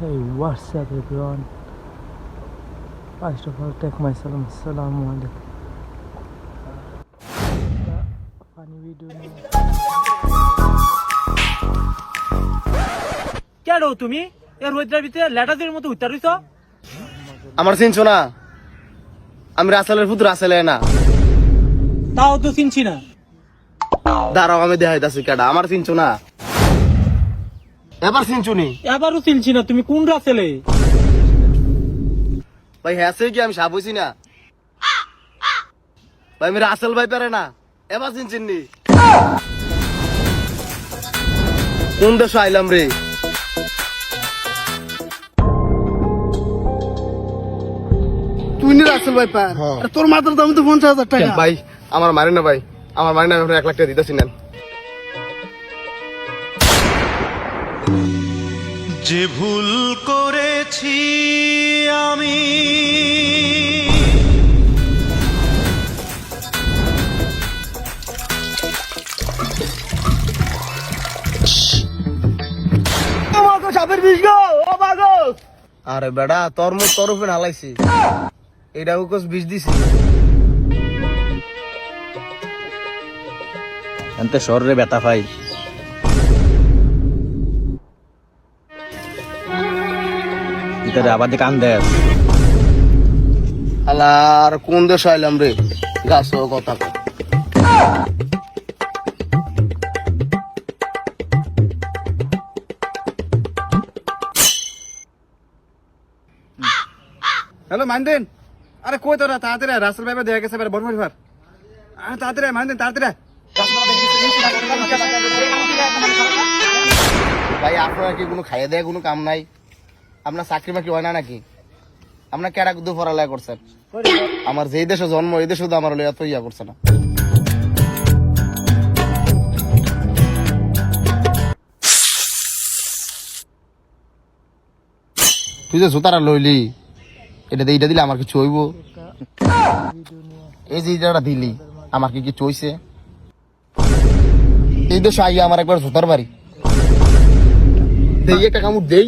Hey, what's up, everyone? First of all, take my salam. Assalamu alaikum. Funny video কেন তুমি এর রোদ্রের ভিতরে ল্যাটাদের মতো উত্তর হইছ আমার চিনছো না আমি রাসেলের পুত্র রাসেলে না তাও তো চিনছি না দাঁড়াও আমি দেখাইতাছি কেডা। আমার চিনছো না এবার চিনছো নি? এবারও চিনছি না তুমি কোন রাসেলে ভাই হ্যাঁ কি আমি সাপ হইছি না? ভাই আমি রাসেল ভাই পারে না। এবার চিনছেন নি? কোন দেশ আইলাম রে? তুই নি রাসেল ভাই পার। আর তোর মাত্র দাম তো পঞ্চাশ হাজার টাকা। ভাই? আমার মারি না ভাই। আমার মারি না এক লাখ টাকা দিতেছি নেন। যে ভুল করেছি আমি। আরে বেড়া তোর মুখ তোর উপরে হালাইছি এটা কোস বিষ দিছি। এনতে শরীরে ব্যথা পাই। ভিতরে আবার দিকে দেয়। আলার কোন দেশ আইলাম রে? গাছ কথা। হ্যালো মানদেন আরে কই তোরা? তাড়াতাড়ি রাসেল ভাই দেখা গেছে এবার বড় পরিবার আরে তাড়াতাড়ি আয়, তাড়াতাড়ি ভাই আপনারা কি কোনো খাইয়ে দেয় কোনো কাম নাই? আপনার চাকরি বাকরি হয় না নাকি? আপনার কেডা কুদ্দু পড়ালেখা করছেন আমার যেই দেশে জন্ম, এই দেশে তো আমার লইয়া তো ইয়া করছে না। তুই যে জুতারা লইলি, এটা এটা দিলে আমার কিছু হইব? এই যে ইটাটা দিলি, আমার কি কিছু হইছে? এই দেশে আইয়া আমার একবার জুতার বাড়ি। দেই একটা কামড় দেই।